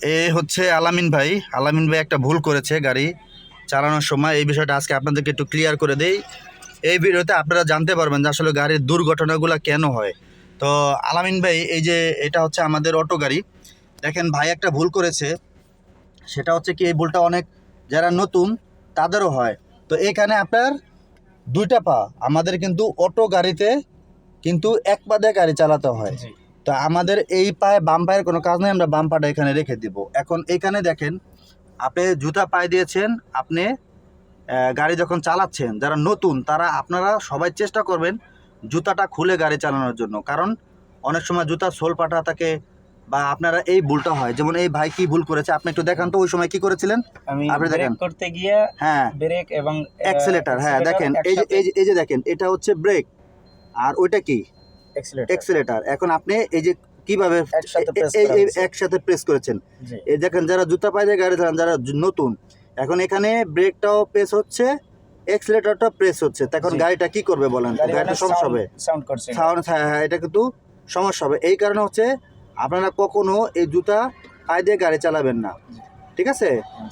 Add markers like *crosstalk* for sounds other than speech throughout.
এ হচ্ছে আলামিন ভাই। আলামিন ভাই একটা ভুল করেছে গাড়ি চালানোর সময়। এই বিষয়টা আজকে আপনাদেরকে একটু ক্লিয়ার করে দেই। এই ভিডিওতে আপনারা জানতে পারবেন যে আসলে গাড়ির দুর্ঘটনাগুলো কেন হয়। তো আলামিন ভাই, এই যে এটা হচ্ছে আমাদের অটো গাড়ি। দেখেন ভাই একটা ভুল করেছে। সেটা হচ্ছে কি এই ভুলটা অনেক যারা নতুন, তাদেরও হয়। তো এখানে আপনার দুইটা পা। আমাদের কিন্তু অটো গাড়িতে কিন্তু এক পা দিয়ে গাড়ি চালাতে হয়। তো আমাদের এই পায়ে বাম পায়ের কোনো কাজ নেই আমরা বাম পাটা এখানে রেখে দিব। এখন এখানে দেখেন আপনি জুতা পায়ে দিয়েছেন আপনি গাড়ি যখন চালাচ্ছেন যারা নতুন তারা আপনারা সবাই চেষ্টা করবেন জুতাটা খুলে গাড়ি চালানোর জন্য। কারণ অনেক সময় জুতার সোল পাটা থাকে বা আপনারা এই ভুলটা হয়। যেমন এই ভাই কি ভুল করেছে আপনি একটু দেখান তো ওই সময় কি করেছিলেন? আমি আপনি দেখেন। করতে গিয়ে হ্যাঁ। ব্রেক এবং অ্যাক্সেলেটার হ্যাঁ দেখেন এই যে এই যে দেখেন এটা হচ্ছে ব্রেক আর ওইটা কি? এক্সেলেটার এখন আপনি এই যে কীভাবে একসাথে প্রেস করেছেন। এই দেখেন যারা জুতা পায়ে গাড়ি চালান যারা নতুন এখন এখানে ব্রেকটাও প্রেস হচ্ছে এক্সেলেটারটাও প্রেস হচ্ছে। তখন গাড়িটা কি করবে বলেন? গাড়িটা সমস্যা হবে। সাউন্ড করছে সাউন্ড হ্যাঁ হ্যাঁ এটা কিন্তু সমস্যা হবে। এই কারণে হচ্ছে আপনারা কখনো এই জুতা পায়ে দিয়ে গাড়ি চালাবেন না। ঠিক আছে?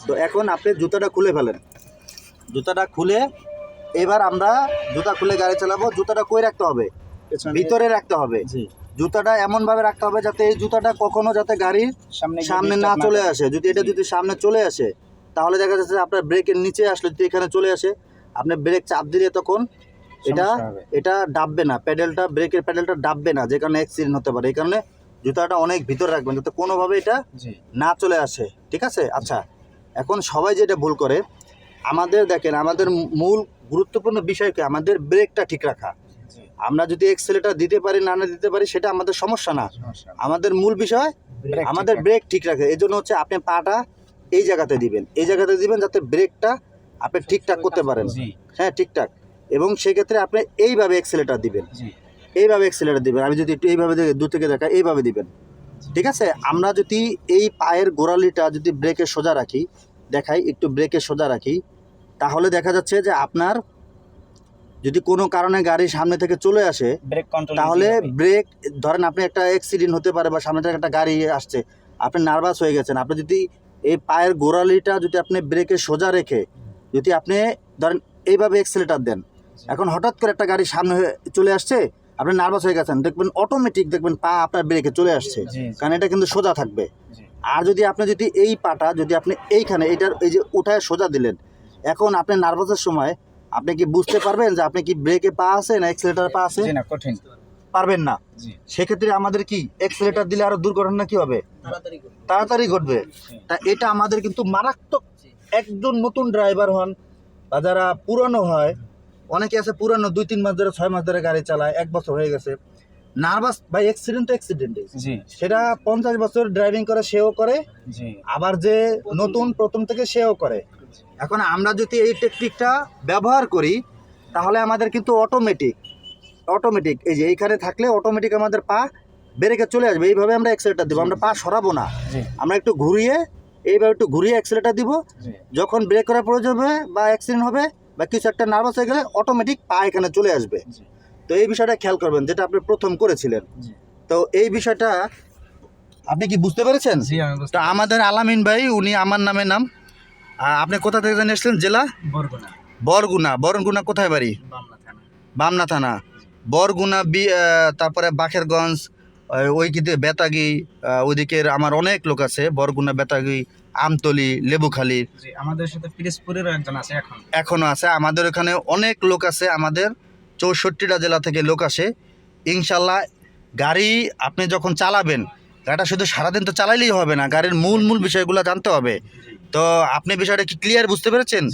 তো এখন আপনি জুতাটা খুলে ফেলেন। জুতাটা খুলে এবার আমরা জুতা খুলে গাড়ি চালাবো। জুতাটা কই রাখতে হবে? ভিতরে রাখতে হবে। জি। জুতাটা এমন ভাবে রাখতে হবে যাতে এই জুতাটা কখনো যাতে গাড়ির সামনে না চলে আসে। যদি এটা যদি সামনে চলে আসে তাহলে দেখা যাচ্ছে আপনার ব্রেকের নিচে আসলে যদি এখানে চলে আসে আপনি ব্রেক চাপ দিলে তখন এটা এটা ডাববে না। প্যাডেলটা ব্রেকের প্যাডেলটা ডাববে না যে কারণে অ্যাক্সিডেন্ট হতে পারে। এই কারণে জুতাটা অনেক ভিতরে রাখবেন যাতে কোনোভাবে এটা না চলে আসে। ঠিক আছে? আচ্ছা এখন সবাই যেটা ভুল করে আমাদের দেখেন আমাদের মূল গুরুত্বপূর্ণ বিষয় কি? আমাদের ব্রেকটা ঠিক রাখা। আমরা যদি এক্সেলেটার দিতে পারি না না দিতে পারি সেটা আমাদের সমস্যা না। আমাদের মূল বিষয় আমাদের ব্রেক ঠিক রাখে এই জন্য হচ্ছে আপনি পাটা এই জায়গাতে দিবেন। এই জায়গাতে দিবেন যাতে ব্রেকটা আপনি ঠিকঠাক করতে পারেন। হ্যাঁ ঠিকঠাক এবং সেক্ষেত্রে আপনি এইভাবে এক্সেলেটার দিবেন। এইভাবে এক্সেলেটার দিবেন। আমি যদি একটু এইভাবে দূর থেকে দেখা এইভাবে দিবেন। ঠিক আছে? আমরা যদি এই পায়ের গোড়ালিটা যদি ব্রেকে সোজা রাখি দেখাই একটু ব্রেকে সোজা রাখি তাহলে দেখা যাচ্ছে যে আপনার যদি কোনো কারণে গাড়ি সামনে থেকে চলে আসে ব্রেক কন্ট্রোল তাহলে ব্রেক ধরেন আপনি একটা অ্যাক্সিডেন্ট হতে পারে বা সামনে থেকে একটা গাড়ি আসছে আপনি নার্ভাস হয়ে গেছেন আপনি যদি এই পায়ের গোড়ালিটা যদি আপনি ব্রেকে সোজা রেখে যদি আপনি ধরেন এইভাবে এক্সেলেটার দেন এখন হঠাৎ করে একটা গাড়ি সামনে চলে আসছে আপনি নার্ভাস হয়ে গেছেন দেখবেন অটোমেটিক দেখবেন পা আপনার ব্রেকে চলে আসছে কারণ এটা কিন্তু সোজা থাকবে। আর যদি আপনি যদি এই পাটা যদি আপনি এইখানে এইটার এই যে উঠায় সোজা দিলেন এখন আপনি নার্ভাসের সময় আপনি কি বুঝতে পারবেন যে আপনি কি ব্রেকে পা আছে না এক্সেলেটার পা আছে? জি না কঠিন। পারবেন না। সেক্ষেত্রে আমাদের কি এক্সেলেটার দিলে আরও দুর্ঘটনা কি হবে? তাড়াতাড়ি ঘটবে। তা এটা আমাদের কিন্তু মারাত্মক একজন নতুন ড্রাইভার হন বা যারা পুরানো হয় অনেকে আছে পুরানো দুই তিন মাস ধরে ছয় মাস ধরে গাড়ি চালায় এক বছর হয়ে গেছে। নার্ভাস ভাই অ্যাক্সিডেন্ট তো অ্যাক্সিডেন্টে জি। সেটা পঞ্চাশ বছর ড্রাইভিং করে সেও করে। আবার যে নতুন প্রথম থেকে সেও করে। এখন আমরা যদি এই টেকনিকটা ব্যবহার করি তাহলে আমাদের কিন্তু অটোমেটিক অটোমেটিক এই যে এইখানে থাকলে অটোমেটিক আমাদের পা ব্রেকে চলে আসবে। এইভাবে আমরা অ্যাক্সেলেটার দেবো আমরা পা সরাবো না। আমরা একটু ঘুরিয়ে এইভাবে একটু ঘুরিয়ে অ্যাক্সেলেটার দিব। যখন ব্রেক করার প্রয়োজন হবে বা অ্যাক্সিডেন্ট হবে বা কিছু একটা নার্ভাস হয়ে গেলে অটোমেটিক পা এখানে চলে আসবে। তো এই বিষয়টা খেয়াল করবেন যেটা আপনি প্রথম করেছিলেন। তো এই বিষয়টা আপনি কি বুঝতে পেরেছেন? তো আমাদের আলামিন ভাই উনি আমার নামে নাম। আপনি কোথা থেকে জানিয়ে এসেছিলেন জেলা? বরগুনা। বরগুনা। বরগুনা কোথায় বাড়ি? বামনা থানা। বরগুনা বি তারপরে বাখেরগঞ্জ আহ, ওই কিতে বেতাগি ওইদিকের আমার অনেক লোক আছে। বরগুনা বেতাগি আমতলি লেবুখালি। আমাদের সাথে পিরিজপুরেরও একজন আছে এখন। এখনও আছে। আমাদের ওখানে অনেক লোক আছে। আমাদের চৌষট্টিটা জেলা থেকে লোক আসে। ইনশাল্লাহ গাড়ি আপনি যখন চালাবেন গাড়িটা শুধু সারাদিন তো চালাইলেই হবে না। গাড়ির মূল মূল বিষয়গুলো জানতে হবে। তো আপনি বিষয়টা কি ক্লিয়ার বুঝতে পেরেছেন?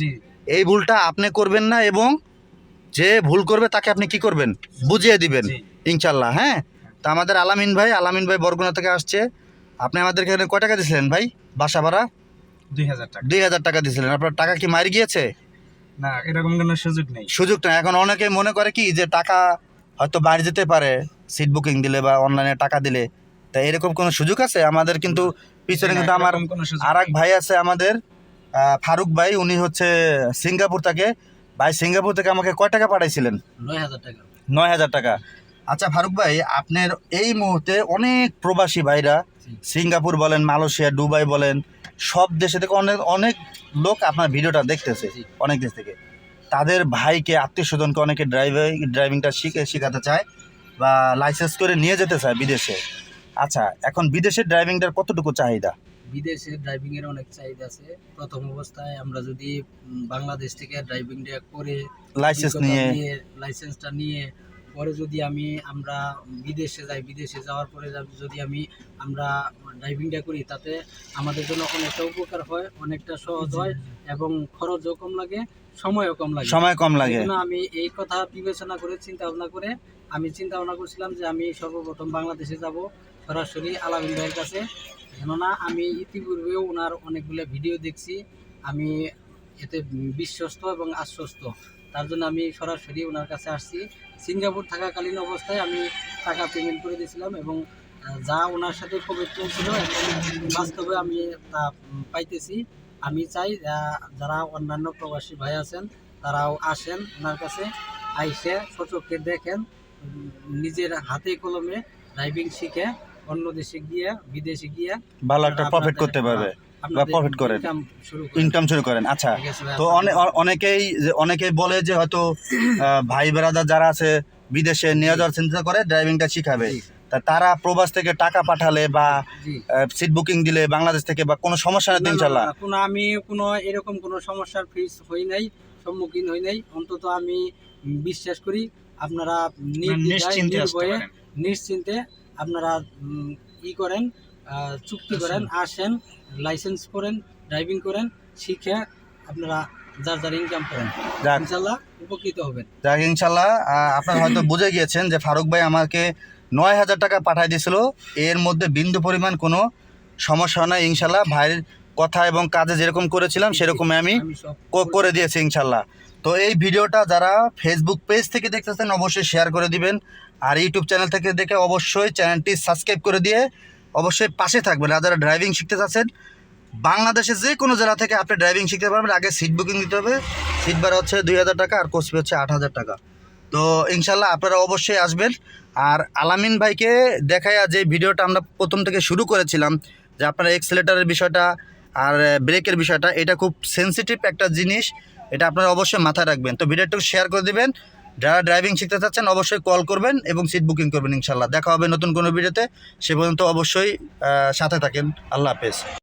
এই ভুলটা আপনি করবেন না এবং যে ভুল করবে তাকে আপনি কি করবেন? বুঝিয়ে দিবেন ইনশাল্লাহ হ্যাঁ? তা আমাদের আলামিন ভাই আলামিন ভাই বরগুনা থেকে আসছে। আপনি আমাদের এখানে কয় টাকা দিয়েছিলেন ভাই? বাসা ভাড়া? দুই হাজার টাকা। দুই হাজার টাকা দিয়েছিলেন আপনার টাকা কি মারি গিয়েছে? না এরকম কোনো সুযোগ নেই। সুযোগ সুযোগটা এখন অনেকে মনে করে কি যে টাকা হয়তো বাইরে যেতে পারে সিট বুকিং দিলে বা অনলাইনে টাকা দিলে। তা এরকম কোনো সুযোগ আছে? আমাদের কিন্তু পিছনে কিন্তু আমার কোনো সুযোগ আর এক ভাই আছে আমাদের ফারুক ভাই উনি হচ্ছে সিঙ্গাপুর থেকে। ভাই সিঙ্গাপুর থেকে আমাকে কয় টাকা পাঠাইছিলেন? নয় হাজার টাকা। নয় হাজার টাকা। আচ্ছা ফারুক ভাই আপনার এই মুহূর্তে অনেক প্রবাসী ভাইরা সিঙ্গাপুর বলেন মালয়েশিয়া দুবাই বলেন সব দেশে থেকে অনেক অনেক লোক আপনার ভিডিওটা দেখতেছে অনেক দেশ থেকে। তাদের ভাইকে আত্মীয় স্বজনকে অনেকে ড্রাইভিং ড্রাইভিংটা শিখে শেখাতে চায় বা লাইসেন্স করে নিয়ে যেতে চায় বিদেশে। আচ্ছা এখন বিদেশের ড্রাইভিংটার কতটুকু চাহিদা? বিদেশে ড্রাইভিং এর অনেক চাহিদা আছে। প্রথম অবস্থায় আমরা যদি বাংলাদেশ থেকে ড্রাইভিংটা করে লাইসেন্স নিয়ে লাইসেন্সটা নিয়ে পরে যদি আমি আমরা বিদেশে যাই বিদেশে যাওয়ার পরে যদি আমি আমরা ড্রাইভিংটা করি তাতে আমাদের জন্য অনেকটা উপকার হয় অনেকটা সহজ হয় এবং খরচও কম লাগে সময়ও কম লাগে। সময় কম লাগে। আমি এই কথা বিবেচনা করে চিন্তা ভাবনা করে আমি চিন্তা ভাবনা করছিলাম যে আমি সর্বপ্রথম বাংলাদেশে যাব সরাসরি আলামিন ভাইয়ের কাছে। কেননা আমি ইতিপূর্বেও ওনার অনেকগুলো ভিডিও দেখছি। আমি এতে বিশ্বস্ত এবং আশ্বস্ত। তার জন্য আমি সরাসরি ওনার কাছে আসছি। সিঙ্গাপুর থাকাকালীন অবস্থায় আমি টাকা পেমেন্ট করে দিয়েছিলাম এবং যা ওনার সাথে পবিত্র ছিল বাস্তবে আমি তা পাইতেছি। আমি চাই যারা অন্যান্য প্রবাসী ভাই আছেন তারাও আসেন ওনার কাছে আইসে সচক্ষে দেখেন নিজের হাতে কলমে ড্রাইভিং শিখে অন্য দেশে গিয়ে বিদেশে গিয়ে ভালো একটা প্রফিট করতে পারবে। আপনাদের profit করেন। income শুরু করেন। ইনকাম শুরু করেন আচ্ছা। তো অনেকেই অনেকেই বলে যে হয়তো *clears throat* ভাই বেড়াদার যারা আছে বিদেশে নিয়ে যাওয়ার চিন্তা করে ড্রাইভিংটা শিখাবে। তা তারা প্রবাস থেকে টাকা পাঠালে বা সিট বুকিং দিলে বাংলাদেশ থেকে বা কোনো সমস্যা নেই ইনশাল্লাহ কোনো আমি কোনো এরকম কোনো সমস্যার ফেস হই নাই সম্মুখীন হই নাই। অন্তত আমি বিশ্বাস করি আপনারা নিশ্চিন্তে নিশ্চিন্তে আপনারা ই করেন চুক্তি করেন আসেন লাইসেন্স করেন ড্রাইভিং করেন শিখে আপনারা যার যার ইনকাম করেন ইনশাল্লাহ উপকৃত হবেন। যাক ইনশাল্লাহ আপনারা হয়তো *clears throat* বুঝে গিয়েছেন যে ফারুক ভাই আমাকে নয় হাজার টাকা পাঠিয়ে দিয়েছিল। এর মধ্যে বিন্দু পরিমাণ কোনো সমস্যা নাই ইনশাল্লাহ। ভাইয়ের কথা এবং কাজে যেরকম করেছিলাম *laughs* সেরকমই আমি করে দিয়েছি। ইনশাল্লাহ। তো এই ভিডিওটা যারা ফেসবুক পেজ থেকে দেখতেছেন অবশ্যই শেয়ার করে দিবেন। আর ইউটিউব চ্যানেল থেকে দেখে অবশ্যই চ্যানেলটি সাবস্ক্রাইব করে দিয়ে অবশ্যই পাশে থাকবেন। আর যারা ড্রাইভিং শিখতে চাচ্ছেন বাংলাদেশে যে কোনো জেলা থেকে আপনি ড্রাইভিং শিখতে পারবেন। আগে সিট বুকিং দিতে হবে। সিট ভাড়া হচ্ছে দুই হাজার টাকা আর ফি হচ্ছে আট হাজার টাকা। তো ইনশাল্লাহ আপনারা অবশ্যই আসবেন। আর আলামিন ভাইকে দেখায় যে ভিডিওটা আমরা প্রথম থেকে শুরু করেছিলাম, যে আপনারা এক্সেলেটারের বিষয়টা আর ব্রেকের বিষয়টা, এটা খুব সেনসিটিভ একটা জিনিস। এটা আপনারা অবশ্যই মাথায় রাখবেন। তো ভিডিওটা শেয়ার করে দিবেন। যারা ড্রাইভিং শিখতে চাচ্ছেন, অবশ্যই কল করবেন এবং সিট বুকিং করবেন ইনশাল্লাহ। দেখা হবে নতুন কোনো ভিডিওতে সে পর্যন্ত অবশ্যই সাথে থাকেন। আল্লাহ হাফেজ।